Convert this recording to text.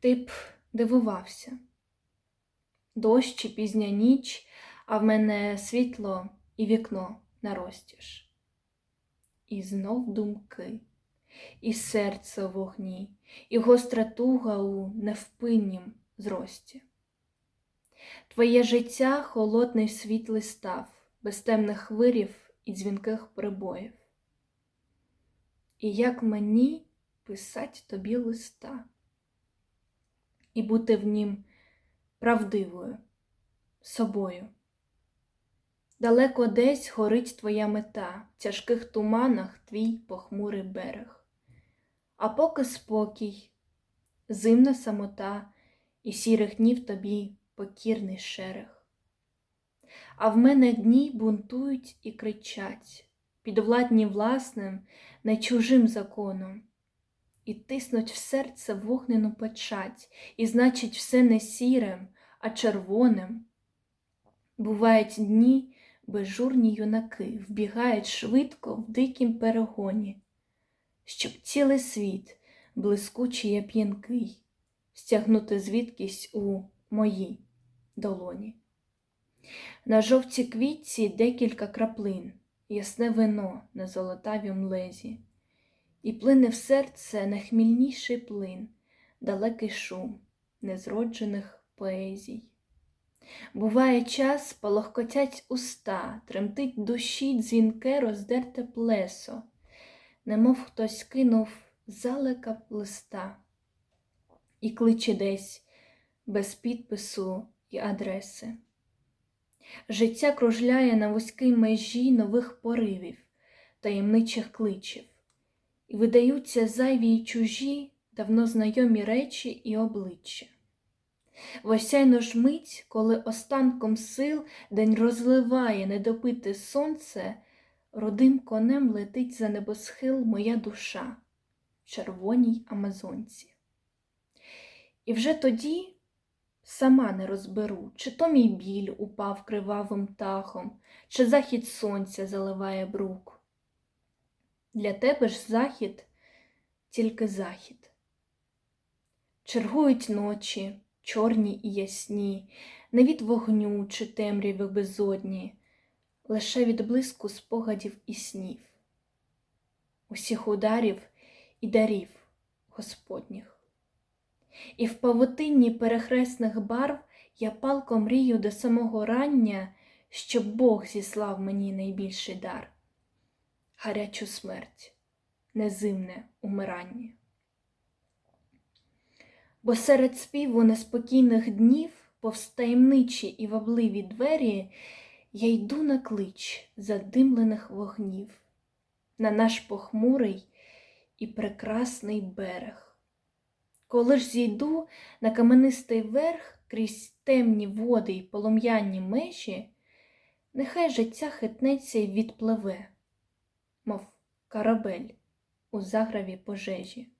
Ти б дивувався. Дощ чи пізня ніч, а в мене світло і вікно наростіж. І знов думки, і серце в вогні, і гостра туга у невпиннім зрості. Твоє життя холодний світлий став, без темних вирів і дзвінких прибоїв. І як мені писать тобі листа, і бути в нім правдивою, собою. Далеко десь горить твоя мета, в тяжких туманах твій похмурий берег. А поки спокій, зимна самота і сірих днів тобі покірний шерег. А в мене дні бунтують і кричать, підвладні власним, не чужим законом, і тиснуть в серце вогнену печать, і значить, все не сірим, а червоним. Бувають дні, безжурні юнаки вбігають швидко в дикім перегоні, щоб цілий світ, блискучий я п'янкий, стягнути звідкись у моїй долоні. На жовтій квітці декілька краплин, ясне вино на золотавім лезі, і плине в серце найхмільніший плин, далекий шум незроджених поезій. Буває час, полохкотять уста, тремтить душі дзвінке роздерте плесо, немов хтось кинув залика листа і кличе десь без підпису і адреси. Життя кружляє на вузькій межі нових поривів, таємничих кличів, і видаються зайві й чужі, давно знайомі речі і обличчя. В осяйну ж мить, коли останком сил день розливає недопите сонце, родим конем летить за небосхил моя душа в червоній амазонці. І вже тоді сама не розберу, чи то мій біль упав кривавим тахом, чи захід сонця заливає брук. Для тебе ж захід тільки захід. Чергують ночі, чорні і ясні, не від вогню чи темряви безодні, лише від блиску спогадів і снів, усіх ударів і дарів Господніх. І в павутинні перехресних барв я палко мрію до самого рання, щоб Бог зіслав мені найбільший дар гарячу смерть, незимне умирання. Бо серед співу неспокійних днів, повстаємничі і вабливі двері, я йду на клич задимлених вогнів, на наш похмурий і прекрасний берег. Коли ж зійду на каменистий верх крізь темні води й полум'яні межі, нехай життя хитнеться й відпливе, мов корабель у заграві пожежі.